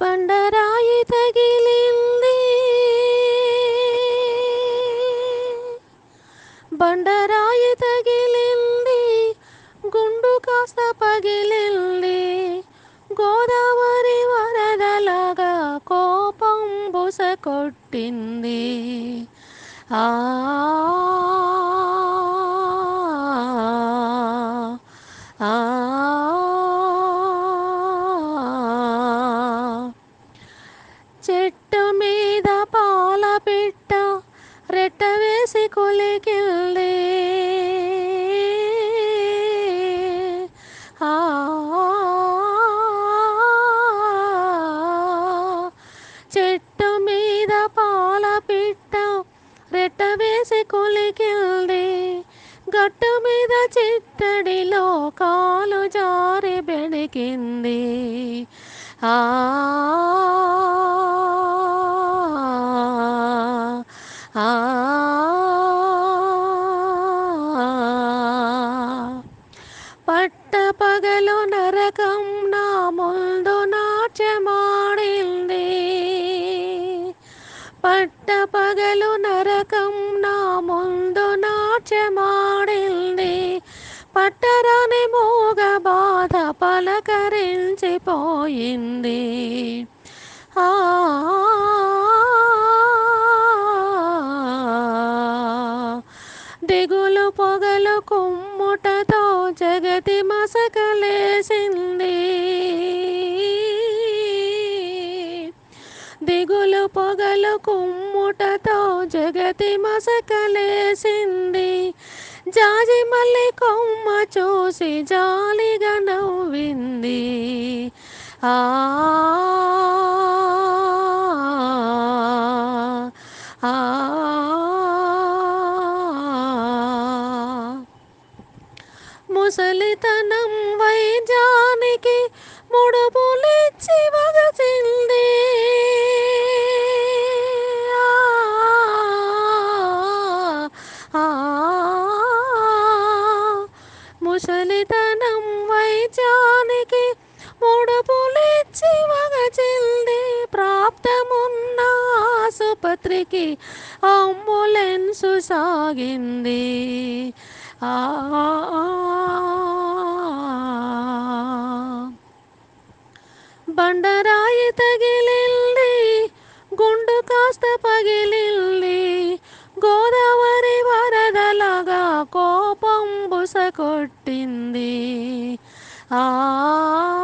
బండరాయి తగిలింది బండరాయి తగిలింది గుండు కాస్త పగిలింది గోదావరి వరదలాగా కోపం బుస కొట్టింది ఆ చెట్టు మీద పాల పిట్ట రెట్ట వేసి కొలికిల్ది చెట్టు మీద పాల పిట్ట రెట్ట వేసి కొలికిల్ది గట్టు మీద చిత్తడిలో కాలు జారి బెడికింది ఆ పట్ట పగలు నరకం నా ముందు నాట్యమాడింది. పట్ట పగలు నరకం నా ముందు నాట్యమాడింది. పట్టరాని మూగ బాధ పలకరించిపోయింది. ఆ దిగులు పొగలు కుమ్ముటతో జగతి మసకలేసింది. దిగులు పొగలు కుమ్ముటతో జగతి మసకలేసింది. జాజి మల్లి కొమ్మ చూసి జాలిగా నవ్వింది. ఆ ఆ ముసలితనం వైద్యానికి ముడుపులిచ్చి వగచింది ఆ, ముసలితనం వైద్యానికి ముడుపులిచ్చి వగచింది ప్రాప్తమున్న ఆసుపత్రికి అంబులెన్సు సాగింది. బండరాయి తగిలింది గుండు కాస్త పగిలింది గోదావరి వరదలాగా కోపం బుస కొట్టింది. ఆ.